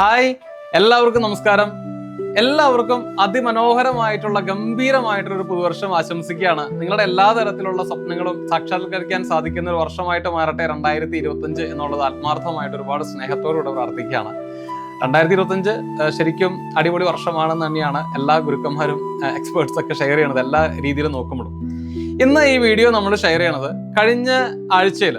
Hi എല്ലാവർക്കും നമസ്കാരം. എല്ലാവർക്കും അതിമനോഹരമായിട്ടുള്ള ഗംഭീരമായിട്ടുള്ള ഒരു പുതുവർഷം ആശംസിക്കുകയാണ്. നിങ്ങളുടെ എല്ലാ തരത്തിലുള്ള സ്വപ്നങ്ങളും സാക്ഷാത്കരിക്കാൻ സാധിക്കുന്ന ഒരു വർഷമായിട്ട് മാറട്ടെ രണ്ടായിരത്തി ഇരുപത്തഞ്ച് എന്നുള്ളത് ആത്മാർത്ഥമായിട്ട് ഒരുപാട് സ്നേഹത്തോടുകൂടെ പ്രാർത്ഥിക്കുകയാണ്. രണ്ടായിരത്തി ഇരുപത്തഞ്ച് ശരിക്കും അടിപൊളി വർഷമാണെന്ന് തന്നെയാണ് എല്ലാ ഗുരുക്കന്മാരും എക്സ്പേർട്സ് ഒക്കെ ഷെയർ ചെയ്യണത് എല്ലാ രീതിയിലും നോക്കുമ്പോഴും. ഇന്ന് ഈ വീഡിയോ നമ്മൾ ഷെയർ ചെയ്യണത് കഴിഞ്ഞ ആഴ്ചയിൽ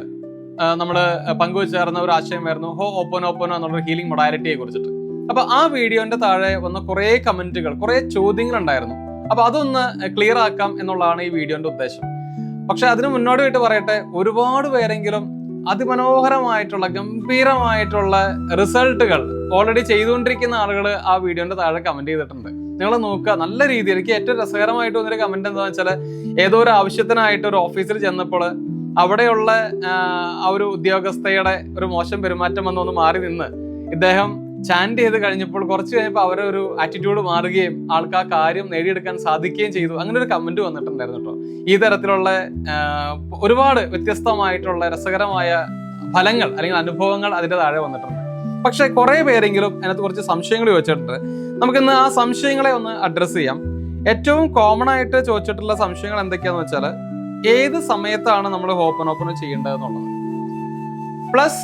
നമ്മൾ പങ്കുവച്ചേർന്ന ഒരു ആശയമായിരുന്നു ഹോ ഓപ്പൺ ഓപ്പൺ എന്നുള്ള ഹീലിംഗ് മൊഡാലിറ്റിയെ കുറിച്ചിട്ട്. അപ്പൊ ആ വീഡിയോന്റെ താഴെ വന്ന കുറേ കമന്റുകൾ കുറേ ചോദ്യങ്ങൾ ഉണ്ടായിരുന്നു അപ്പൊ അതൊന്ന് ക്ലിയർ ആക്കാം എന്നുള്ളതാണ് ഈ വീഡിയോന്റെ ഉദ്ദേശം. പക്ഷെ അതിന് മുന്നോടിയായിട്ട് പറയട്ടെ ഒരുപാട് പേരെങ്കിലും അതിമനോഹരമായിട്ടുള്ള ഗംഭീരമായിട്ടുള്ള റിസൾട്ടുകൾ ഓൾറെഡി ചെയ്തുകൊണ്ടിരിക്കുന്ന ആളുകൾ ആ വീഡിയോന്റെ താഴെ കമന്റ് ചെയ്തിട്ടുണ്ട്. നിങ്ങൾ നോക്കുക നല്ല രീതിയിൽ എനിക്ക് ഏറ്റവും രസകരമായിട്ട് വന്നൊരു കമന്റ് എന്താണെന്ന് വെച്ചാൽ ഏതോ ഒരു ആവശ്യത്തിനായിട്ട് ഒരു ഓഫീസിൽ ചെന്നപ്പോൾ അവിടെയുള്ള ആ ഒരു ഉദ്യോഗസ്ഥയുടെ ഒരു മോശം പെരുമാറ്റം വന്നൊന്ന് മാറി നിന്ന് ഇദ്ദേഹം ചാൻഡ് ചെയ്ത് കഴിഞ്ഞപ്പോൾ കുറച്ച് കഴിഞ്ഞപ്പോൾ അവരെ ഒരു ആറ്റിറ്റ്യൂഡ് മാറുകയും ആൾക്ക് ആ കാര്യം നേടിയെടുക്കാൻ സാധിക്കുകയും ചെയ്തു. അങ്ങനെ ഒരു കമന്റ് വന്നിട്ടുണ്ടായിരുന്നു കേട്ടോ. ഈ തരത്തിലുള്ള ഒരുപാട് വ്യത്യസ്തമായിട്ടുള്ള രസകരമായ ഫലങ്ങൾ അല്ലെങ്കിൽ അനുഭവങ്ങൾ അതിന്റെ താഴെ വന്നിട്ടുണ്ട്. പക്ഷെ കുറെ പേരെങ്കിലും അതിനകത്ത് കുറച്ച് സംശയങ്ങൾ ചോദിച്ചിട്ടുണ്ട്. നമുക്കിന്ന് ആ സംശയങ്ങളെ ഒന്ന് അഡ്രസ്സ് ചെയ്യാം. ഏറ്റവും കോമൺ ആയിട്ട് ചോദിച്ചിട്ടുള്ള സംശയങ്ങൾ എന്തൊക്കെയാന്ന് വെച്ചാൽ ഏത് സമയത്താണ് നമ്മൾ ഓപ്പൺ ഓപ്പൺ ചെയ്യേണ്ടത് എന്നുള്ളത് പ്ലസ്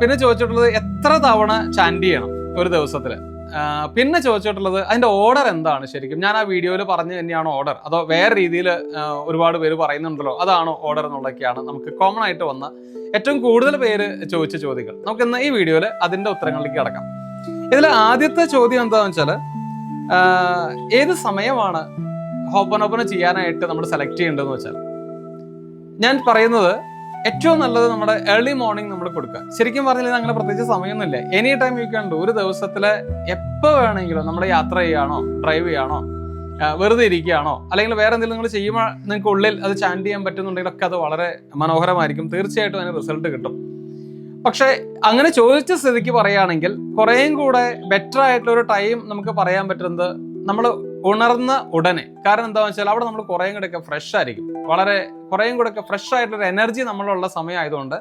പിന്നെ ചോദിച്ചിട്ടുള്ളത് എത്ര തവണ ചാൻഡ് ചെയ്യണം ഒരു ദിവസത്തിൽ പിന്നെ ചോദിച്ചിട്ടുള്ളത് അതിന്റെ ഓർഡർ എന്താണ് ശരിക്കും? ഞാൻ ആ വീഡിയോയിൽ പറഞ്ഞു തന്നെയാണ് ഓർഡർ അതോ വേറെ രീതിയിൽ ഒരുപാട് പേര് പറയുന്നുണ്ടല്ലോ അതാണോ ഓർഡർ എന്നുള്ളതൊക്കെയാണ് നമുക്ക് കോമൺ ആയിട്ട് വന്ന ഏറ്റവും കൂടുതൽ പേര് ചോദിച്ച ചോദ്യങ്ങൾ. നമുക്ക് ഇന്ന് ഈ വീഡിയോയിൽ അതിന്റെ ഉത്തരങ്ങളിലേക്ക് കിടക്കാം. ഇതിൽ ആദ്യത്തെ ചോദ്യം എന്താണെന്ന് വെച്ചാൽ ഏത് സമയമാണ് ഓപ്പൺ ഓപ്പൺ ചെയ്യാനായിട്ട് നമ്മൾ സെലക്ട് ചെയ്യേണ്ടതെന്ന് വെച്ചാൽ ഞാൻ പറയുന്നത് ഏറ്റവും നല്ലത് നമ്മുടെ ഏർലി മോർണിംഗ് നമ്മൾ കൊടുക്കുക. ശരിക്കും പറഞ്ഞാൽ അങ്ങനെ പ്രത്യേകിച്ച് സമയമൊന്നുമില്ല. Any time you can do ഒരു ദിവസത്തിൽ എപ്പോ വേണമെങ്കിലും നമ്മൾ യാത്ര ചെയ്യാണോ ഡ്രൈവ് ചെയ്യാണോ വെറുതെ ഇരിക്കുകയാണോ അല്ലെങ്കിൽ വേറെ എന്തെങ്കിലും നിങ്ങൾ ചെയ്യുമ്പോൾ നിങ്ങൾക്ക് ഉള്ളിൽ അത് ചാൻഡ് ചെയ്യാൻ പറ്റുന്നുണ്ടെങ്കിലൊക്കെ അത് വളരെ മനോഹരമായിരിക്കും. തീർച്ചയായിട്ടും അതിന് റിസൾട്ട് കിട്ടും. പക്ഷേ അങ്ങനെ ചോദിച്ച സ്ഥിതിക്ക് പറയുകയാണെങ്കിൽ കുറേയും കൂടെ ബെറ്റർ ആയിട്ടുള്ള ഒരു ടൈം നമുക്ക് പറയാൻ പറ്റുന്നത് നമ്മൾ ഉണർന്ന ഉടനെ. കാരണം എന്താണെന്ന് വെച്ചാൽ അവിടെ നമ്മൾ കുറേയും കൂടെ ഒക്കെ ഫ്രഷ് ആയിരിക്കും. വളരെ കുറേയും കൂടെ ഒക്കെ ഫ്രഷ് ആയിട്ടുള്ള എനർജി നമ്മളുള്ള സമയമായതുകൊണ്ട്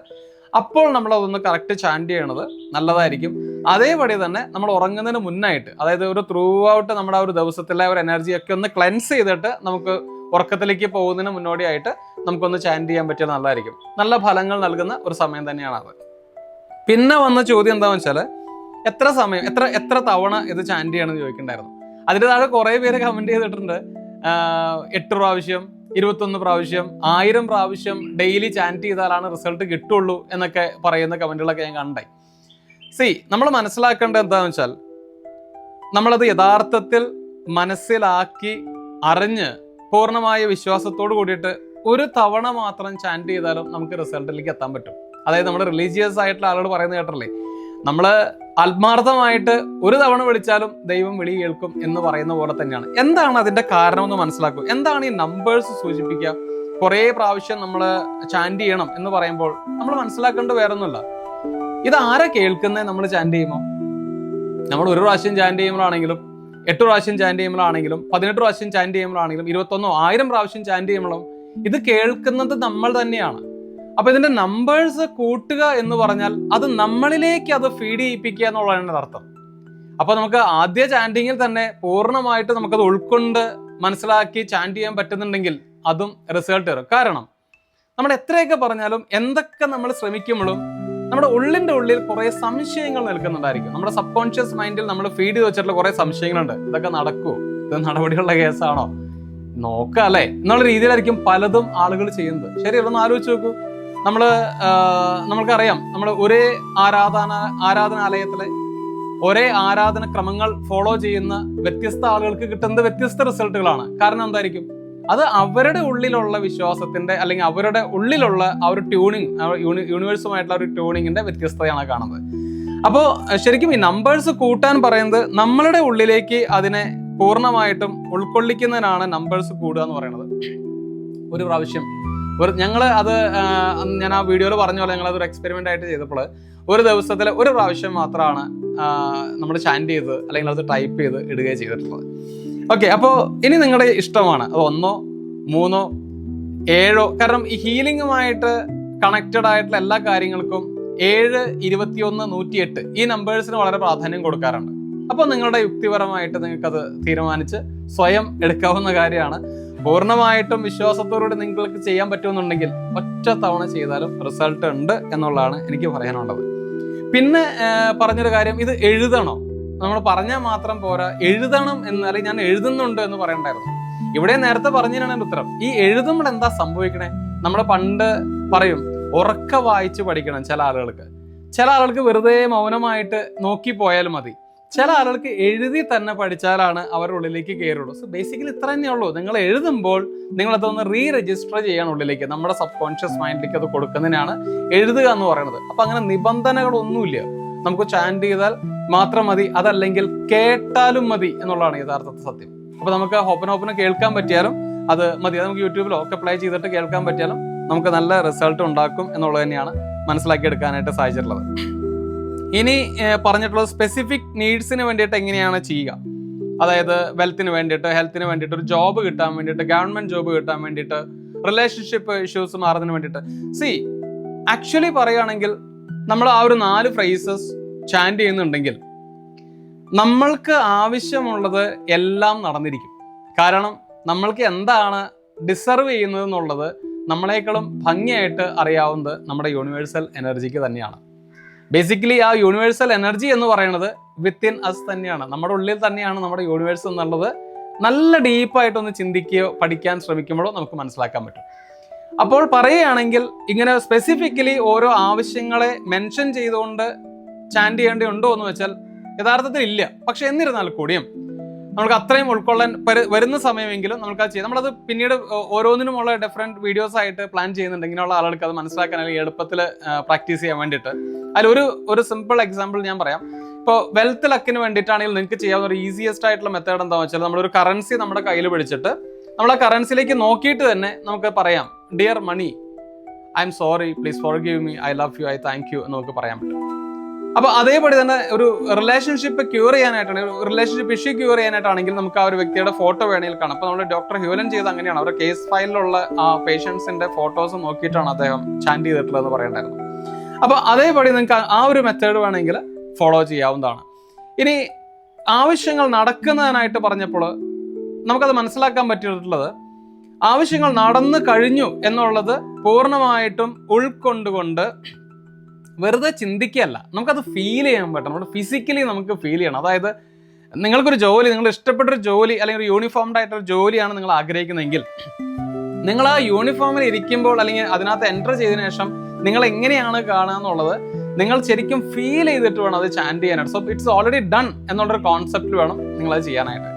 അപ്പോൾ നമ്മൾ അതൊന്ന് കറക്റ്റ് ചാൻഡ് ചെയ്യണത് നല്ലതായിരിക്കും. അതേപടി തന്നെ നമ്മൾ ഉറങ്ങുന്നതിന് മുന്നായിട്ട് അതായത് ഒരു ത്രൂ ഔട്ട് നമ്മുടെ ആ ഒരു ദിവസത്തിലെ ഒരു എനർജി ഒക്കെ ഒന്ന് ക്ലെൻസ് ചെയ്തിട്ട് നമുക്ക് ഉറക്കത്തിലേക്ക് പോകുന്നതിന് മുന്നോടിയായിട്ട് നമുക്കൊന്ന് ചാൻഡ് ചെയ്യാൻ പറ്റിയത് നല്ലതായിരിക്കും. നല്ല ഫലങ്ങൾ നൽകുന്ന ഒരു സമയം തന്നെയാണ് അത് പിന്നെ വന്ന ചോദ്യം എന്താണെന്ന് വെച്ചാൽ എത്ര സമയം എത്ര എത്ര തവണ ഇത് ചാൻഡ് ചെയ്യണമെന്ന് ചോദിക്കണ്ടായിരുന്നു? അതിന്റെ താഴെ കുറെ പേര് കമന്റ് ചെയ്തിട്ടുണ്ട്. എട്ട് പ്രാവശ്യം ഇരുപത്തൊന്ന് പ്രാവശ്യം ആയിരം പ്രാവശ്യം ഡെയിലി ചാന്റ് ചെയ്താലാണ് റിസൾട്ട് കിട്ടുള്ളൂ എന്നൊക്കെ പറയുന്ന കമന്റുകളൊക്കെ ഞാൻ കണ്ടായി. സി നമ്മൾ മനസ്സിലാക്കേണ്ടത് എന്താണെന്ന് വെച്ചാൽ നമ്മളത് യഥാർത്ഥത്തിൽ മനസ്സിലാക്കി അറിഞ്ഞ് പൂർണമായ വിശ്വാസത്തോട് കൂടിയിട്ട് ഒരു തവണ മാത്രം ചാന്റ് ചെയ്താലും നമുക്ക് റിസൾട്ടിലേക്ക് എത്താൻ പറ്റും. അതായത് നമ്മൾ റിലീജിയസ് ആയിട്ടുള്ള ആളുകൾ പറയുന്നത് കേട്ടല്ലേ? നമ്മൾ ആത്മാർത്ഥമായിട്ട് ഒരു തവണ വിളിച്ചാലും ദൈവം വിളി കേൾക്കും എന്ന് പറയുന്ന പോലെ തന്നെയാണ്. എന്താണ് അതിന്റെ കാരണം എന്ന് മനസ്സിലാക്കുക? എന്താണ് ഈ നമ്പേഴ്സ് സൂചിപ്പിക്കുക? കുറേ പ്രാവശ്യം നമ്മൾ ചാൻഡ് ചെയ്യണം എന്ന് പറയുമ്പോൾ നമ്മൾ മനസ്സിലാക്കേണ്ട വേറൊന്നുമില്ല. ഇത് ആരെ കേൾക്കുന്നത് നമ്മൾ ചാൻഡ് ചെയ്യുമോ? നമ്മൾ ഒരു പ്രാവശ്യം ചാൻഡ് ചെയ്യുമ്പോഴാണെങ്കിലും എട്ട് പ്രാവശ്യം ചാൻഡ് ചെയ്യുമ്പോഴാണെങ്കിലും പതിനെട്ട് പ്രാവശ്യം ചാൻഡ് ചെയ്യുമ്പോഴാണെങ്കിലും ഇരുപത്തൊന്നോ ആയിരം പ്രാവശ്യം ചാൻഡ് ചെയ്യുമ്പോഴും ഇത് കേൾക്കുന്നത് നമ്മൾ തന്നെയാണ്. അപ്പൊ ഇതിന്റെ നമ്പേഴ്സ് കൂട്ടുക എന്ന് പറഞ്ഞാൽ അത് നമ്മളിലേക്ക് അത് ഫീഡ് ചെയ്യിപ്പിക്കുക എന്നുള്ളതാണ് അർത്ഥം. അപ്പൊ നമുക്ക് ആദ്യ ചാൻഡിങ്ങിൽ തന്നെ പൂർണമായിട്ട് നമുക്കത് ഉൾക്കൊണ്ട് മനസ്സിലാക്കി ചാൻഡ് ചെയ്യാൻ പറ്റുന്നുണ്ടെങ്കിൽ അതും റിസൾട്ട് വരും. കാരണം നമ്മൾ എത്രയൊക്കെ പറഞ്ഞാലും എന്തൊക്കെ നമ്മൾ ശ്രമിക്കുമ്പോഴും നമ്മുടെ ഉള്ളിന്റെ ഉള്ളിൽ കുറെ സംശയങ്ങൾ നിൽക്കുന്നുണ്ടായിരിക്കും. നമ്മുടെ സബ് കോൺഷ്യസ് മൈൻഡിൽ നമ്മൾ ഫീഡ് ചെയ്ത് വെച്ചിട്ടുള്ള കുറെ സംശയങ്ങളുണ്ട്. ഇതൊക്കെ നടക്കുമോ ഇത് നടപടിയുള്ള കേസാണോ? നോക്കാം അല്ലേ? എന്നുള്ള രീതിയിലായിരിക്കും പലതും ആളുകൾ ചെയ്യുന്നത്. ശരി ഒന്ന് ആലോചിച്ച് നോക്കൂ. നമ്മൾ നമ്മൾക്കറിയാം നമ്മൾ ഒരേ ആരാധന ആരാധനാലയത്തിലെ ഒരേ ആരാധന ക്രമങ്ങൾ ഫോളോ ചെയ്യുന്ന വ്യത്യസ്ത ആളുകൾക്ക് കിട്ടുന്നത് വ്യത്യസ്ത റിസൾട്ടുകളാണ്. കാരണം എന്തായിരിക്കും? അത് അവരുടെ ഉള്ളിലുള്ള വിശ്വാസത്തിന്റെ അല്ലെങ്കിൽ അവരുടെ ഉള്ളിലുള്ള ആ ഒരു ട്യൂണിങ് യൂണിവേഴ്സുമായിട്ടുള്ള ഒരു ട്യൂണിങ്ങിന്റെ വ്യത്യസ്തയാണ് കാണുന്നത്. അപ്പോൾ ശരിക്കും ഈ നമ്പേഴ്സ് കൂട്ടാൻ പറയുന്നത് നമ്മളുടെ ഉള്ളിലേക്ക് അതിനെ പൂർണമായിട്ടും ഉൾക്കൊള്ളിക്കുന്നതിനാണ് നമ്പേഴ്സ് കൂടുക എന്ന് പറയുന്നത്. ഒരു പ്രാവശ്യം ഒരു ഞങ്ങൾ അത് ഞാൻ ആ വീഡിയോയിൽ പറഞ്ഞ പോലെ ഞങ്ങൾ അതൊരു എക്സ്പെരിമെന്റ് ആയിട്ട് ചെയ്തപ്പോൾ ഒരു ദിവസത്തിൽ ഒരു പ്രാവശ്യം മാത്രമാണ് നമ്മൾ ചാൻഡ് ചെയ്ത് അല്ലെങ്കിൽ അത് ടൈപ്പ് ചെയ്ത് ഇടുകയും ചെയ്തിട്ടുള്ളത്. ഓക്കെ അപ്പോൾ ഇനി നിങ്ങളുടെ ഇഷ്ടമാണ്. അത് ഒന്നോ മൂന്നോ ഏഴോ കാരണം ഈ ഹീലിംഗുമായിട്ട് കണക്റ്റഡ് ആയിട്ടുള്ള എല്ലാ കാര്യങ്ങൾക്കും ഏഴ് ഇരുപത്തിയൊന്ന് നൂറ്റിയെട്ട് ഈ നമ്പേഴ്സിന് വളരെ പ്രാധാന്യം കൊടുക്കാറുണ്ട്. അപ്പോൾ നിങ്ങളുടെ യുക്തിപരമായിട്ട് നിങ്ങൾക്കത് തീരുമാനിച്ച് സ്വയം എടുക്കാവുന്ന കാര്യമാണ്. പൂർണമായിട്ടും വിശ്വാസത്തോടുകൂടി നിങ്ങൾക്ക് ചെയ്യാൻ പറ്റുമെന്നുണ്ടെങ്കിൽ ഒറ്റ തവണ ചെയ്താലും റിസൾട്ട് ഉണ്ട് എന്നുള്ളതാണ് എനിക്ക് പറയാനുള്ളത്. പിന്നെ പറഞ്ഞൊരു കാര്യം ഇത് എഴുതണോ? നമ്മൾ പറഞ്ഞാൽ മാത്രം പോരാ. എഴുതണം എന്ന് ഞാൻ എഴുതുന്നുണ്ട് എന്ന് പറയണ്ടായിരുന്നു. ഇവിടെ നേരത്തെ പറഞ്ഞതിനാണ് ഉത്തരം. ഈ എഴുതുമ്പോൾ എന്താ സംഭവിക്കണേ? നമ്മൾ പണ്ട് പറയും ഉറക്ക വായിച്ച് പഠിക്കണം ചില ആളുകൾക്ക്. ചില ആളുകൾക്ക് വെറുതെ മൗനമായിട്ട് നോക്കി പോയാലും മതി. ചില ആളുകൾക്ക് എഴുതി തന്നെ പഠിച്ചാലാണ് അവരുടെ ഉള്ളിലേക്ക് കയറുള്ളൂ സോ ബേസിക്കലി ഇത്ര തന്നെ ഉള്ളൂ. നിങ്ങൾ എഴുതുമ്പോൾ നിങ്ങൾ അതൊന്ന് റീ രജിസ്റ്റർ ചെയ്യാൻ ഉള്ളിലേക്ക് നമ്മുടെ സബ് കോൺഷ്യസ് മൈൻഡിലേക്ക് അത് കൊടുക്കുന്നതിനാണ് എഴുതുക എന്ന് പറയുന്നത്. അപ്പൊ അങ്ങനെ നിബന്ധനകളൊന്നുമില്ല. നമുക്ക് ചാൻഡ് ചെയ്താൽ മാത്രം മതി അതല്ലെങ്കിൽ കേട്ടാലും മതി എന്നുള്ളതാണ് യഥാർത്ഥ സത്യം. അപ്പൊ നമുക്ക് ഓപ്പൺ ഓപ്പൺ കേൾക്കാൻ പറ്റിയാലും അത് മതി. അത് നമുക്ക് യൂട്യൂബിലോ ഒക്കെ അപ്ലൈ ചെയ്തിട്ട് കേൾക്കാൻ പറ്റിയാലും നമുക്ക് നല്ല റിസൾട്ട് ഉണ്ടാക്കും എന്നുള്ളത് തന്നെയാണ് മനസ്സിലാക്കി എടുക്കാനായിട്ട് സാധിച്ചിട്ടുള്ളത്. ഇനി പറഞ്ഞിട്ടുള്ള സ്പെസിഫിക് നീഡ്സിന് വേണ്ടിയിട്ട് എങ്ങനെയാണ് ചെയ്യുക? അതായത് വെൽത്തിന് വേണ്ടിയിട്ട് ഹെൽത്തിന് വേണ്ടിയിട്ട് ഒരു ജോബ് കിട്ടാൻ വേണ്ടിയിട്ട് ഗവൺമെന്റ് ജോബ് കിട്ടാൻ വേണ്ടിയിട്ട് റിലേഷൻഷിപ്പ് ഇഷ്യൂസ് മാറുന്നതിന് വേണ്ടിയിട്ട്. സി ആക്ച്വലി പറയുകയാണെങ്കിൽ നമ്മൾ ആ ഒരു നാല് ഫ്രേസസ് ചാൻഡ് ചെയ്യുന്നുണ്ടെങ്കിൽ നമ്മൾക്ക് ആവശ്യമുള്ളത് എല്ലാം നടന്നിരിക്കും. കാരണം നമ്മൾക്ക് എന്താണ് ഡിസർവ് ചെയ്യുന്നത് എന്നുള്ളത് നമ്മളെക്കാളും ഭംഗിയായിട്ട് അറിയാവുന്നത് നമ്മുടെ യൂണിവേഴ്സൽ എനർജിക്ക് തന്നെയാണ്. ബേസിക്കലി ആ യൂണിവേഴ്സൽ എനർജി എന്ന് പറയുന്നത് വിത്തിൻ അസ് തന്നെയാണ്. നമ്മുടെ ഉള്ളിൽ തന്നെയാണ് നമ്മുടെ യൂണിവേഴ്സ് എന്നുള്ളത്. നല്ല ഡീപ്പായിട്ടൊന്ന് ചിന്തിക്കുകയോ പഠിക്കാൻ ശ്രമിക്കുമ്പോഴോ നമുക്ക് മനസ്സിലാക്കാൻ പറ്റും. അപ്പോൾ പറയുകയാണെങ്കിൽ ഇങ്ങനെ സ്പെസിഫിക്കലി ഓരോ ആവശ്യങ്ങളെ മെൻഷൻ ചെയ്തുകൊണ്ട് ചാൻഡ് ചെയ്യേണ്ടതുണ്ടോ എന്ന് വെച്ചാൽ യഥാർത്ഥത്തിൽ ഇല്ല. പക്ഷെ എന്നിരുന്നാൽ കൂടിയും നമുക്ക് അത്രയും ഉൾക്കൊള്ളാൻ വരുന്ന സമയമെങ്കിലും നമുക്ക് അത് ചെയ്യാം. നമ്മളത് പിന്നീട് ഓരോന്നിനും ഓരോന്നിനുമുള്ള ഡിഫറെന്റ് വീഡിയോസ് ആയിട്ട് പ്ലാൻ ചെയ്യുന്നുണ്ട്. ഇങ്ങനെയുള്ള ആളുകൾക്ക് അത് മനസ്സിലാക്കാൻ അല്ലെങ്കിൽ എളുപ്പത്തിൽ പ്രാക്ടീസ് ചെയ്യാൻ വേണ്ടിയിട്ട്. അതിൽ ഒരു ഒരു സിമ്പിൾ എക്സാമ്പിൾ ഞാൻ പറയാം. ഇപ്പോൾ വെൽത്ത് ലക്കിന് വേണ്ടിയിട്ടാണെങ്കിൽ നിങ്ങൾക്ക് ചെയ്യാവുന്ന ഒരു ഈസിയസ്റ്റ് ആയിട്ടുള്ള മെത്തേഡ് എന്താണെന്ന് വെച്ചാൽ നമ്മളൊരു കറൻസി നമ്മുടെ കയ്യിൽ പിടിച്ചിട്ട് നമ്മൾ ആ കറൻസിയിലേക്ക് നോക്കിയിട്ട് തന്നെ നമുക്ക് പറയാം. Dear money I'm sorry please forgive me I love you I thank you എന്ന് നമുക്ക് പറയാൻ പറ്റും. അപ്പൊ അതേപടി തന്നെ ഒരു റിലേഷൻഷിപ്പ് ക്യൂർ ചെയ്യാനായിട്ടാണ് റിലേഷൻഷിപ്പ് ഇഷ്യൂ ക്യൂർ ചെയ്യാനായിട്ടാണെങ്കിൽ നമുക്ക് ആ ഒരു വ്യക്തിയുടെ ഫോട്ടോ വേണമെങ്കിൽ കാണാം. അപ്പൊ നമ്മൾ ഡോക്ടർ ഹ്യൂലൻ ചെയ്ത് അങ്ങനെയാണ്. അവരുടെ കേസ് ഫയലിലുള്ള ആ പേഷ്യൻസിന്റെ ഫോട്ടോസ് നോക്കിയിട്ടാണ് അദ്ദേഹം ചാൻഡ് ചെയ്തിട്ടുള്ളത് എന്ന് പറയണ്ടായിരുന്നു. അപ്പൊ അതേപടി നിങ്ങൾക്ക് ആ ഒരു മെത്തേഡ് വേണമെങ്കിൽ ഫോളോ ചെയ്യാവുന്നതാണ്. ഇനി ആവശ്യങ്ങൾ നടക്കുന്നതിനായിട്ട് പറഞ്ഞപ്പോൾ നമുക്കത് മനസ്സിലാക്കാൻ പറ്റിയിട്ടുള്ളത് ആവശ്യങ്ങൾ നടന്നു കഴിഞ്ഞു എന്നുള്ളത് പൂർണമായിട്ടും ഉൾക്കൊണ്ടുകൊണ്ട് വെറുതെ ചിന്തിക്കുകയല്ല. നമുക്കത് ഫീൽ ചെയ്യാൻ പറ്റണം. നമ്മുടെ ഫിസിക്കലി നമുക്ക് ഫീൽ ചെയ്യണം. അതായത് നിങ്ങൾക്കൊരു ജോലി നിങ്ങൾ ഇഷ്ടപ്പെട്ടൊരു ജോലി അല്ലെങ്കിൽ ഒരു യൂണിഫോംഡ് ആയിട്ടൊരു ജോലിയാണ് നിങ്ങൾ ആഗ്രഹിക്കുന്നതെങ്കിൽ നിങ്ങൾ ആ യൂണിഫോമിൽ ഇരിക്കുമ്പോൾ അല്ലെങ്കിൽ അതിനകത്ത് എന്റർ ചെയ്തതിനു ശേഷം നിങ്ങൾ എങ്ങനെയാണ് കാണുക എന്നുള്ളത് നിങ്ങൾ ശരിക്കും ഫീൽ ചെയ്തിട്ട് വേണം അത് ചാൻഡ് ചെയ്യാനായിട്ട്. സോ ഇറ്റ്സ് ഓൾറെഡി ഡൺ എന്നുള്ളൊരു കോൺസെപ്റ്റ് വേണം നിങ്ങൾ അത് ചെയ്യാനായിട്ട്.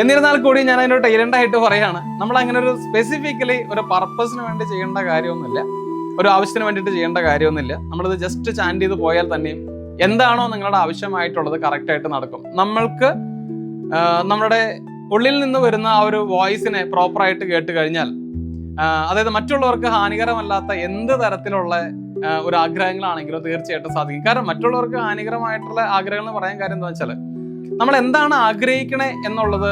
എന്നിരുന്നാൽ കൂടി ഞാൻ അതിനൊരു ടൈലന്റായിട്ട് പറയുകയാണ് നമ്മൾ അങ്ങനെ ഒരു സ്പെസിഫിക്കലി ഒരു പർപ്പസിന് വേണ്ടി ചെയ്യേണ്ട കാര്യമൊന്നുമില്ല. ഒരു ആവശ്യത്തിന് വേണ്ടിയിട്ട് ചെയ്യേണ്ട കാര്യമൊന്നുമില്ല. നമ്മളിത് ജസ്റ്റ് ചാൻഡ് ചെയ്ത് പോയാൽ തന്നെയും എന്താണോ നിങ്ങളുടെ ആവശ്യമായിട്ടുള്ളത് കറക്റ്റായിട്ട് നടക്കും. നമ്മൾക്ക് നമ്മുടെ ഉള്ളിൽ നിന്ന് വരുന്ന ആ ഒരു വോയിസിനെ പ്രോപ്പറായിട്ട് കേട്ട് കഴിഞ്ഞാൽ അതായത് മറ്റുള്ളവർക്ക് ഹാനികരമല്ലാത്ത എന്ത് തരത്തിലുള്ള ഒരു ആഗ്രഹങ്ങളാണെങ്കിലും തീർച്ചയായിട്ടും സാധിക്കും. കാരണം മറ്റുള്ളവർക്ക് ഹാനികരമായിട്ടുള്ള ആഗ്രഹങ്ങൾ എന്ന് പറയാൻ കാര്യം എന്താ വെച്ചാൽ നമ്മൾ എന്താണ് ആഗ്രഹിക്കണേ എന്നുള്ളത്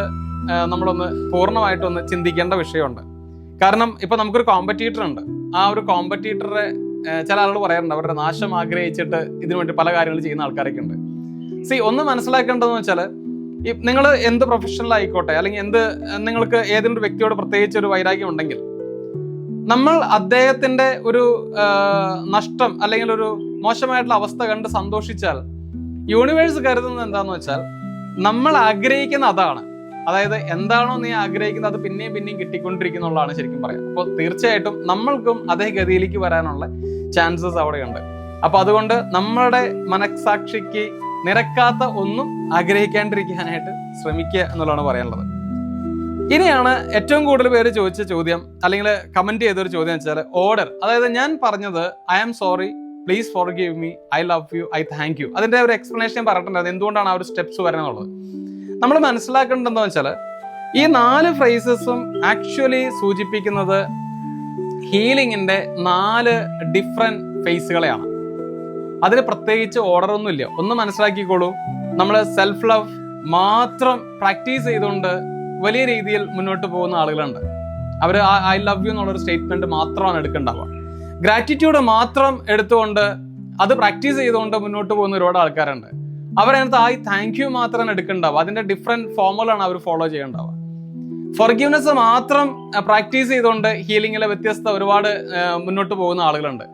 നമ്മളൊന്ന് പൂർണമായിട്ടൊന്ന് ചിന്തിക്കേണ്ട വിഷയമുണ്ട്. കാരണം ഇപ്പൊ നമുക്കൊരു കോമ്പറ്റീറ്റർ ഉണ്ട്. ആ ഒരു കോമ്പറ്റീറ്ററെ ചില ആളുകൾ പറയാറുണ്ട് അവരുടെ നാശം ആഗ്രഹിച്ചിട്ട് ഇതിനു വേണ്ടി പല കാര്യങ്ങൾ ചെയ്യുന്ന ആൾക്കാരൊക്കെ ഉണ്ട്. സി ഒന്ന് മനസ്സിലാക്കേണ്ടതെന്ന് വെച്ചാൽ ഈ നിങ്ങൾ എന്ത് പ്രൊഫഷണൽ ആയിക്കോട്ടെ അല്ലെങ്കിൽ എന്ത് നിങ്ങൾക്ക് ഏതെങ്കിലും ഒരു വ്യക്തിയോട് പ്രത്യേകിച്ച് ഒരു വൈരാഗ്യം ഉണ്ടെങ്കിൽ നമ്മൾ അദ്ദേഹത്തിന്റെ ഒരു നഷ്ടം അല്ലെങ്കിൽ ഒരു മോശമായിട്ടുള്ള അവസ്ഥ കണ്ട് സന്തോഷിച്ചാൽ യൂണിവേഴ്സ് കരുതുന്നത് എന്താന്ന് വെച്ചാൽ നമ്മൾ ആഗ്രഹിക്കുന്ന അതാണ്. അതായത് എന്താണോ നീ ആഗ്രഹിക്കുന്നത് അത് പിന്നെയും പിന്നെയും കിട്ടിക്കൊണ്ടിരിക്കുന്നുള്ളതാണ് ശരിക്കും പറയാം. അപ്പോൾ തീർച്ചയായിട്ടും നമ്മൾക്കും അതേ ഗതിയിലേക്ക് വരാനുള്ള ചാൻസസ് അവിടെയുണ്ട്. അപ്പൊ അതുകൊണ്ട് നമ്മളുടെ മനസാക്ഷിക്ക് നിരക്കാത്ത ഒന്നും ആഗ്രഹിക്കാണ്ടിരിക്കാനായിട്ട് ശ്രമിക്കുക എന്നുള്ളതാണ് പറയാനുള്ളത്. ഇനിയാണ് ഏറ്റവും കൂടുതൽ പേര് ചോദിച്ച ചോദ്യം അല്ലെങ്കിൽ കമന്റ് ചെയ്തൊരു ചോദ്യം വെച്ചാൽ ഓർഡർ അതായത് ഞാൻ പറഞ്ഞത് I am sorry please forgive me I love you I thank you അതിന്റെ ഒരു എക്സ്പ്ലനേഷൻ പറഞ്ഞിട്ടുണ്ടായിരുന്നു എന്തുകൊണ്ടാണ് ആ ഒരു സ്റ്റെപ്സ് വരുന്നുള്ളത് നമ്മൾ മനസ്സിലാക്കേണ്ടതെന്ന് വെച്ചാൽ ഈ നാല് ഫ്രേസസും ആക്ച്വലി സൂചിപ്പിക്കുന്നത് ഹീലിംഗിന്റെ നാല് ഡിഫറെന്റ് ഫേസുകളെയാണ് അതിന് പ്രത്യേകിച്ച് ഓർഡറൊന്നുമില്ല ഒന്ന് മനസ്സിലാക്കിക്കോളൂ. നമ്മൾ സെൽഫ് ലവ് മാത്രം പ്രാക്ടീസ് ചെയ്തുകൊണ്ട് വലിയ രീതിയിൽ മുന്നോട്ട് പോകുന്ന ആളുകളുണ്ട്. അവർ ഐ ലവ് യു എന്നുള്ളൊരു സ്റ്റേറ്റ്മെന്റ് മാത്രമാണ് എടുക്കേണ്ടാവുക. ഗ്രാറ്റിറ്റ്യൂഡ് മാത്രം എടുത്തുകൊണ്ട് അത് പ്രാക്ടീസ് ചെയ്തുകൊണ്ട് മുന്നോട്ട് പോകുന്ന ഒരുപാട് ആൾക്കാരുണ്ട്. അവരതിനകത്ത് ആയി താങ്ക് യു മാത്രം എടുക്കണ്ടാവുക. അതിന്റെ ഡിഫറെന്റ് ഫോമുകളാണ് അവർ ഫോളോ ചെയ്യേണ്ടാവുക. ഫോർഗീവ്നെസ് മാത്രം പ്രാക്ടീസ് ചെയ്തുകൊണ്ട് ഹീലിംഗിലെ വ്യത്യസ്ത ഒരുപാട് മുന്നോട്ട് പോകുന്ന ആളുകളുണ്ട്.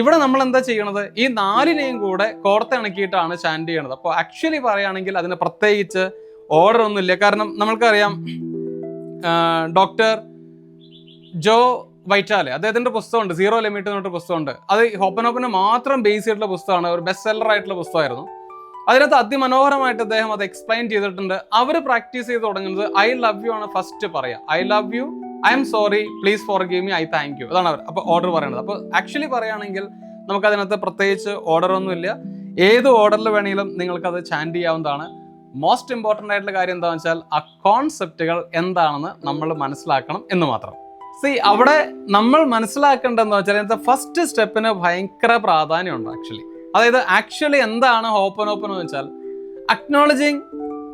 ഇവിടെ നമ്മൾ എന്താ ചെയ്യണത്? ഈ നാലിനെയും കൂടെ കോർത്തിണക്കിയിട്ടാണ് ചാൻഡ് ചെയ്യണത്. അപ്പോൾ ആക്ച്വലി പറയുകയാണെങ്കിൽ അതിന് പ്രത്യേകിച്ച് ഓർഡർ ഒന്നുമില്ല കാരണം നമ്മൾക്കറിയാം ഡോക്ടർ ജോ വൈറ്റാലെ അദ്ദേഹത്തിന്റെ പുസ്തകമുണ്ട് സീറോ ലിമിറ്റ് എന്നൊരു പുസ്തകമുണ്ട്. അത് ഹോപ്പനോപ്പനെ മാത്രം ബേസ് ചെയ്തിട്ടുള്ള പുസ്തകമാണ്. ഒരു ബെസ്റ്റ് സെല്ലർ ആയിട്ടുള്ള പുസ്തകമായിരുന്നു. അതിനകത്ത് അതിമനോഹരമായിട്ട് അദ്ദേഹം അത് എക്സ്പ്ലെയിൻ ചെയ്തിട്ടുണ്ട്. അവർ പ്രാക്ടീസ് ചെയ്ത് തുടങ്ങുന്നത് ഐ ലവ് യു ആണ് ഫസ്റ്റ് പറയുക I love you I'm sorry please forgive me I thank you അതാണ് അവർ. അപ്പോൾ ഓർഡർ പറയുന്നത് അപ്പോൾ ആക്ച്വലി പറയുകയാണെങ്കിൽ നമുക്ക് അതിനകത്ത് പ്രത്യേകിച്ച് ഓർഡർ ഒന്നുമില്ല ഏത് ഓർഡറിൽ വേണമെങ്കിലും അത് ചാൻഡ് ചെയ്യാവുന്നതാണ്. മോസ്റ്റ് ഇമ്പോർട്ടന്റ് ആയിട്ടുള്ള കാര്യം എന്താണെന്ന് വെച്ചാൽ ആ കോൺസെപ്റ്റുകൾ എന്താണെന്ന് നമ്മൾ മനസ്സിലാക്കണം എന്ന് മാത്രം. സി അവിടെ നമ്മൾ മനസ്സിലാക്കേണ്ടതെന്ന് വെച്ചാൽ അതിനകത്ത് ഫസ്റ്റ് സ്റ്റെപ്പിന് ഭയങ്കര പ്രാധാന്യമുണ്ട് ആക്ച്വലി അതായത് ആക്ച്വലി എന്താണ് ഓപ്പൺ ഓപ്പൺ എന്ന് വെച്ചാൽ അക്നോളജിങ്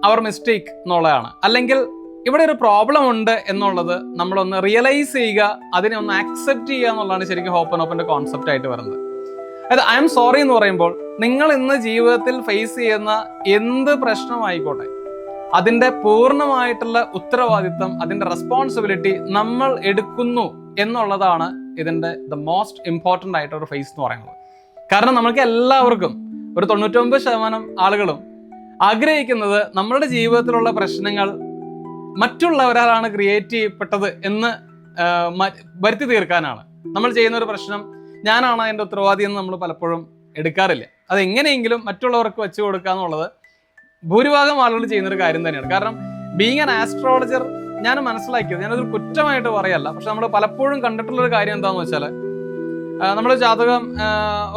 അവർ മിസ്റ്റേക്ക് എന്നുള്ളതാണ്. അല്ലെങ്കിൽ ഇവിടെ ഒരു പ്രോബ്ലം ഉണ്ട് എന്നുള്ളത് നമ്മളൊന്ന് റിയലൈസ് ചെയ്യുക അതിനെ ഒന്ന് ആക്സെപ്റ്റ് ചെയ്യുക എന്നുള്ളതാണ് ശരിക്കും ഓപ്പൺ ഓപ്പന്റെ കോൺസെപ്റ്റ് ആയിട്ട് വരുന്നത്. അതായത് ഐ എം സോറി എന്ന് പറയുമ്പോൾ നിങ്ങൾ ഇന്ന് ജീവിതത്തിൽ ഫേസ് ചെയ്യുന്ന എന്ത് പ്രശ്നമായിക്കോട്ടെ അതിന്റെ പൂർണമായിട്ടുള്ള ഉത്തരവാദിത്തം അതിന്റെ റെസ്പോൺസിബിലിറ്റി നമ്മൾ എടുക്കുന്നു എന്നുള്ളതാണ് ഇതിന്റെ ദ മോസ്റ്റ് ഇമ്പോർട്ടന്റ് ആയിട്ടുള്ള ഫേസ് എന്ന് പറയുന്നത്. കാരണം നമുക്ക് എല്ലാവർക്കും ഒരു തൊണ്ണൂറ്റൊമ്പത് ശതമാനം ആളുകളും ആഗ്രഹിക്കുന്നത് നമ്മളുടെ ജീവിതത്തിലുള്ള പ്രശ്നങ്ങൾ മറ്റുള്ളവരാലാണ് ക്രിയേറ്റ് ചെയ്യപ്പെട്ടത് എന്ന് വരുത്തി തീർക്കാനാണ്. നമ്മൾ ചെയ്യുന്ന ഒരു പ്രശ്നം ഞാനാണ് അതിന്റെ ഉത്തരവാദി എന്ന് നമ്മൾ പലപ്പോഴും എടുക്കാറില്ല. അതെങ്ങനെയെങ്കിലും മറ്റുള്ളവർക്ക് വെച്ചു കൊടുക്കുക എന്നുള്ളത് ഭൂരിഭാഗം ആളുകൾ ചെയ്യുന്നൊരു കാര്യം തന്നെയാണ്. കാരണം ബീങ് ആൻ ആസ്ട്രോളജർ ഞാൻ മനസ്സിലാക്കിയത് ഞാനതൊരു കുറ്റമായിട്ട് പറയല്ല. പക്ഷെ നമ്മൾ പലപ്പോഴും കണ്ടിട്ടുള്ളൊരു കാര്യം എന്താണെന്ന് വെച്ചാൽ നമ്മൾ ജാതകം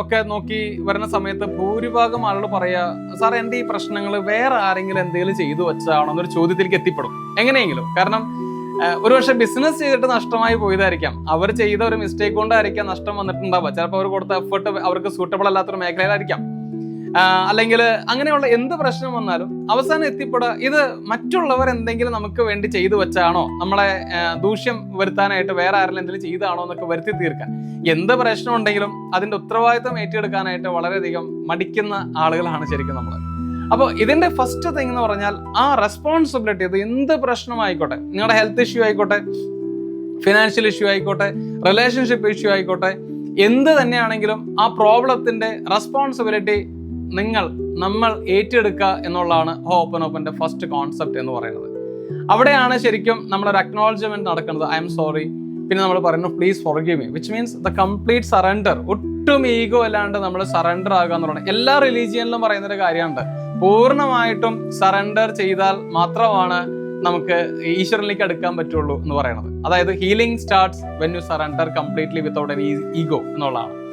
ഒക്കെ നോക്കി വരുന്ന സമയത്ത് ഭൂരിഭാഗം ആളുകൾ പറയുക സാർ എന്റെ ഈ പ്രശ്നങ്ങൾ വേറെ ആരെങ്കിലും എന്തെങ്കിലും ചെയ്തു വെച്ചതാണോ എന്നൊരു ചോദ്യത്തിലേക്ക് എത്തിപ്പെടും. എങ്ങനെയെങ്കിലും. കാരണം ഒരു ഒരുപക്ഷെ ബിസിനസ് ചെയ്തിട്ട് നഷ്ടമായി പോയതായിരിക്കാം. അവർ ചെയ്ത ഒരു മിസ്റ്റേക്ക് കൊണ്ടായിരിക്കാം നഷ്ടം വന്നിട്ടുണ്ടാവുക. ചിലപ്പോൾ അവർ കൊടുത്ത എഫേർട്ട് അവർക്ക് സൂട്ടബിൾ അല്ലാത്തൊരു മേഖലയിലായിരിക്കാം. അല്ലെങ്കിൽ അങ്ങനെയുള്ള എന്ത് പ്രശ്നം വന്നാലും അവസാനം എത്തിപ്പെടുക. ഇത് മറ്റുള്ളവർ എന്തെങ്കിലും നമുക്ക് വേണ്ടി ചെയ്തു വെച്ചാണോ? നമ്മളെ ദൂഷ്യം വരുത്താനായിട്ട് വേറെ ആരെങ്കിലും എന്തെങ്കിലും ചെയ്താണോ എന്നൊക്കെ വരുത്തി തീർക്കാൻ. എന്ത് പ്രശ്നം ഉണ്ടെങ്കിലും അതിന്റെ ഉത്തരവാദിത്തം ഏറ്റെടുക്കാനായിട്ട് വളരെയധികം മടിക്കുന്ന ആളുകളാണ് ശരിക്കും നമ്മൾ അപ്പോൾ ഇതിന്റെ ഫസ്റ്റ് തിങ് എന്ന് പറഞ്ഞാൽ ആ റെസ്പോൺസിബിലിറ്റി ഇത് എന്ത് പ്രശ്നമായിക്കോട്ടെ നിങ്ങളുടെ ഹെൽത്ത് ഇഷ്യൂ ആയിക്കോട്ടെ ഫിനാൻഷ്യൽ ഇഷ്യൂ ആയിക്കോട്ടെ റിലേഷൻഷിപ്പ് ഇഷ്യൂ ആയിക്കോട്ടെ എന്ത് തന്നെയാണെങ്കിലും ആ പ്രോബ്ലത്തിന്റെ റെസ്പോൺസിബിലിറ്റി നിങ്ങൾ നമ്മൾ ഏറ്റെടുക്കുക എന്നുള്ളതാണ് ഓപ്പൺ ഓപ്പന്റെ ഫസ്റ്റ് കോൺസെപ്റ്റ് എന്ന് പറയുന്നത്. അവിടെയാണ് ശരിക്കും നമ്മളൊരു അക്നോളജ്മെന്റ് നടക്കുന്നത്. ഐ എം സോറി പിന്നെ നമ്മൾ പറയുന്നു please forgive me which means the complete surrender ഒട്ടും ഈഗോ അല്ലാണ്ട് നമ്മൾ സറണ്ടർ ആകുക എന്ന് പറയുന്നത് എല്ലാ റിലീജിയനിലും പറയുന്ന ഒരു കാര്യമുണ്ട്. പൂർണമായിട്ടും സറണ്ടർ ചെയ്താൽ മാത്രമാണ് നമുക്ക് ഈശ്വരനിലേക്ക് അടുക്കാൻ പറ്റുള്ളൂ എന്ന് പറയുന്നത്. അതായത് healing starts when you surrender completely without an ego എന്നുള്ളതാണ്.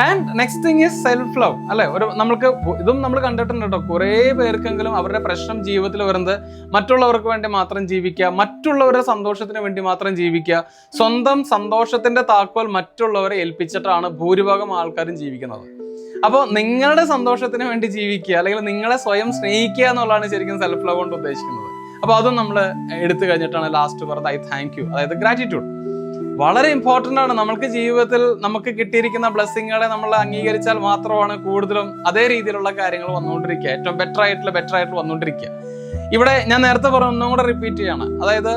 And next thing is self love അല്ലെ? ഒരു നമ്മൾക്ക് ഇതും നമ്മൾ കണ്ടിട്ടുണ്ട് കേട്ടോ കുറേ പേർക്കെങ്കിലും അവരുടെ പ്രശ്നം ജീവിതത്തിൽ വരുന്നത് മറ്റുള്ളവർക്ക് വേണ്ടി മാത്രം ജീവിക്കുക മറ്റുള്ളവരുടെ സന്തോഷത്തിന് വേണ്ടി മാത്രം ജീവിക്കുക. സ്വന്തം സന്തോഷത്തിന്റെ താക്കോൽ മറ്റുള്ളവരെ ഏൽപ്പിച്ചിട്ടാണ് ഭൂരിഭാഗം ആൾക്കാരും ജീവിക്കുന്നത്. അപ്പോൾ നിങ്ങളുടെ സന്തോഷത്തിന് വേണ്ടി ജീവിക്കുക അല്ലെങ്കിൽ നിങ്ങളെ സ്വയം സ്നേഹിക്കുക എന്നുള്ളതാണ് ശരിക്കും സെൽഫ് ലവ് കൊണ്ട് ഉദ്ദേശിക്കുന്നത്. അപ്പോൾ അതും നമ്മൾ എടുത്തു കഴിഞ്ഞിട്ടാണ് ലാസ്റ്റ് പറഞ്ഞത്. ഐ താങ്ക് യു അതായത് ഗ്രാറ്റിറ്റ്യൂഡ് വളരെ ഇമ്പോർട്ടന്റ് ആണ്. നമുക്ക് ജീവിതത്തിൽ നമുക്ക് കിട്ടിയിരിക്കുന്ന ബ്ലെസ്സിങ്ങുകളെ നമ്മൾ അംഗീകരിച്ചാൽ മാത്രമാണ് കൂടുതലും അതേ രീതിയിലുള്ള കാര്യങ്ങൾ വന്നുകൊണ്ടിരിക്കുക. ഏറ്റവും ബെറ്റർ ആയിട്ടുള്ള ബെറ്റർ ആയിട്ട് വന്നുകൊണ്ടിരിക്കുക. ഇവിടെ ഞാൻ നേരത്തെ പറഞ്ഞ ഒന്നും കൂടെ റിപ്പീറ്റ് ചെയ്യാണ്. അതായത്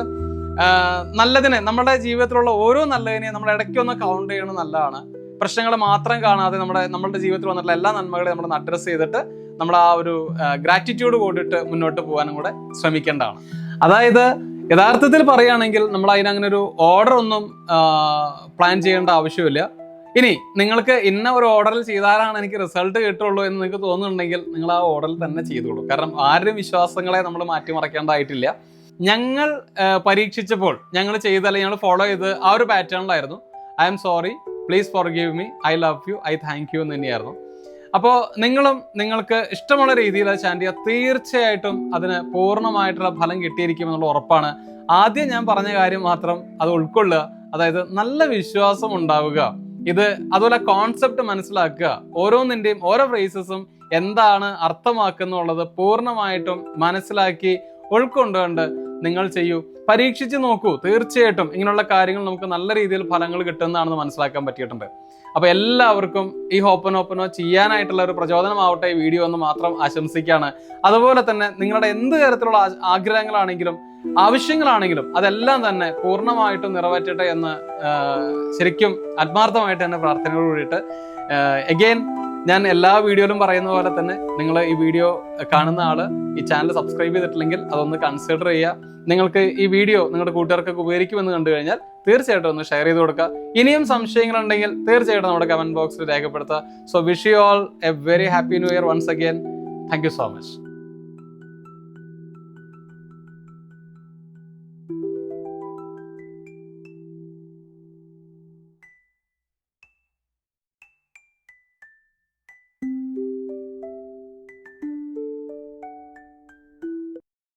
നല്ലതിനെ നമ്മുടെ ജീവിതത്തിലുള്ള ഓരോ നല്ലതിനെ നമ്മൾ ഇടയ്ക്കൊന്ന് കൗണ്ട് ചെയ്യണം നല്ലതാണ്. പ്രശ്നങ്ങൾ മാത്രം കാണാതെ നമ്മുടെ നമ്മുടെ ജീവിതത്തിൽ വന്നിട്ടുള്ള എല്ലാ നന്മകളെയും നമ്മൾ അഡ്രസ്സ് ചെയ്തിട്ട് നമ്മൾ ആ ഒരു ഗ്രാറ്റിറ്റ്യൂഡ് കൂടിയിട്ട് മുന്നോട്ട് പോകാനും കൂടെ ശ്രമിക്കേണ്ടതാണ്. അതായത് യഥാർത്ഥത്തിൽ പറയുകയാണെങ്കിൽ നമ്മൾ അതിനങ്ങനെ ഒരു ഓർഡർ ഒന്നും പ്ലാൻ ചെയ്യേണ്ട ആവശ്യമില്ല. ഇനി നിങ്ങൾക്ക് ഇന്ന ഒരു ഓർഡറിൽ ചെയ്താലാണ് എനിക്ക് റിസൾട്ട് കിട്ടുള്ളൂ എന്ന് നിങ്ങൾക്ക് തോന്നുന്നുണ്ടെങ്കിൽ നിങ്ങൾ ആ ഓർഡറിൽ തന്നെ ചെയ്തോളൂ. കാരണം ആരുടെയും വിശ്വാസങ്ങളെ നമ്മൾ മാറ്റിമറിക്കേണ്ടതായിട്ടില്ല. ഞങ്ങൾ പരീക്ഷിച്ചപ്പോൾ ഞങ്ങൾ ചെയ്ത ഞങ്ങൾ ഫോളോ ചെയ്ത് ആ ഒരു പാറ്റേണിലായിരുന്നു I'm sorry please forgive me I love you I thank you എന്ന് തന്നെയായിരുന്നു. അപ്പോൾ നിങ്ങളും നിങ്ങൾക്ക് ഇഷ്ടമുള്ള രീതിയിൽ അത് ചാൻഡ് ചെയ്യുക. തീർച്ചയായിട്ടും അതിന് പൂർണമായിട്ടുള്ള ഫലം കിട്ടിയിരിക്കുമെന്നുള്ള ഉറപ്പാണ്. ആദ്യം ഞാൻ പറഞ്ഞ കാര്യം മാത്രം അത് ഉൾക്കൊള്ളുക. അതായത് നല്ല വിശ്വാസം ഉണ്ടാവുക. ഇത് അതുപോലെ കോൺസെപ്റ്റ് മനസ്സിലാക്കുക. ഓരോന്നിന്റെയും ഓരോ ഫ്രേസസും എന്താണ് അർത്ഥമാക്കുന്നുള്ളത് പൂർണമായിട്ടും മനസ്സിലാക്കി ഉൾക്കൊണ്ടുകൊണ്ട് നിങ്ങൾ ചെയ്യൂ. പരീക്ഷിച്ച് നോക്കൂ. തീർച്ചയായിട്ടും ഇങ്ങനെയുള്ള കാര്യങ്ങൾ നമുക്ക് നല്ല രീതിയിൽ ഫലങ്ങൾ കിട്ടുന്നതാണെന്ന് മനസ്സിലാക്കാൻ പറ്റിയിട്ടുണ്ട്. അപ്പോൾ എല്ലാവർക്കും ഈ ഓപ്പൺ ഓപ്പനോ ചെയ്യാനായിട്ടുള്ള ഒരു പ്രചോദനമാവട്ടെ ഈ വീഡിയോ എന്ന് മാത്രം ആശംസിക്കുകയാണ്. അതുപോലെ തന്നെ നിങ്ങളുടെ എന്ത് തരത്തിലുള്ള ആഗ്രഹങ്ങളാണെങ്കിലും ആവശ്യങ്ങളാണെങ്കിലും അതെല്ലാം തന്നെ പൂർണമായിട്ടും നിറവേറ്റട്ടെ എന്ന് ശരിക്കും ആത്മാർത്ഥമായിട്ട് തന്നെ പ്രാർത്ഥനയോട് കൂടിയിട്ട് എഗെയിൻ ഞാൻ എല്ലാ വീഡിയോയിലും പറയുന്ന പോലെ തന്നെ നിങ്ങൾ ഈ വീഡിയോ കാണുന്ന ആൾ ഈ ചാനൽ സബ്സ്ക്രൈബ് ചെയ്തിട്ടില്ലെങ്കിൽ അതൊന്ന് കൺസിഡർ ചെയ്യുക. നിങ്ങൾക്ക് ഈ വീഡിയോ നിങ്ങളുടെ കൂട്ടുകാർക്കൊക്കെ ഉപകരിക്കുമെന്ന് കണ്ടു കഴിഞ്ഞാൽ തീർച്ചയായിട്ടും ഒന്ന് ഷെയർ ചെയ്ത് കൊടുക്കുക. ഇനിയും സംശയങ്ങളുണ്ടെങ്കിൽ തീർച്ചയായിട്ടും നമ്മുടെ കമന്റ് ബോക്സിൽ രേഖപ്പെടുത്തുക. So wish you all a very happy new year once again thank so much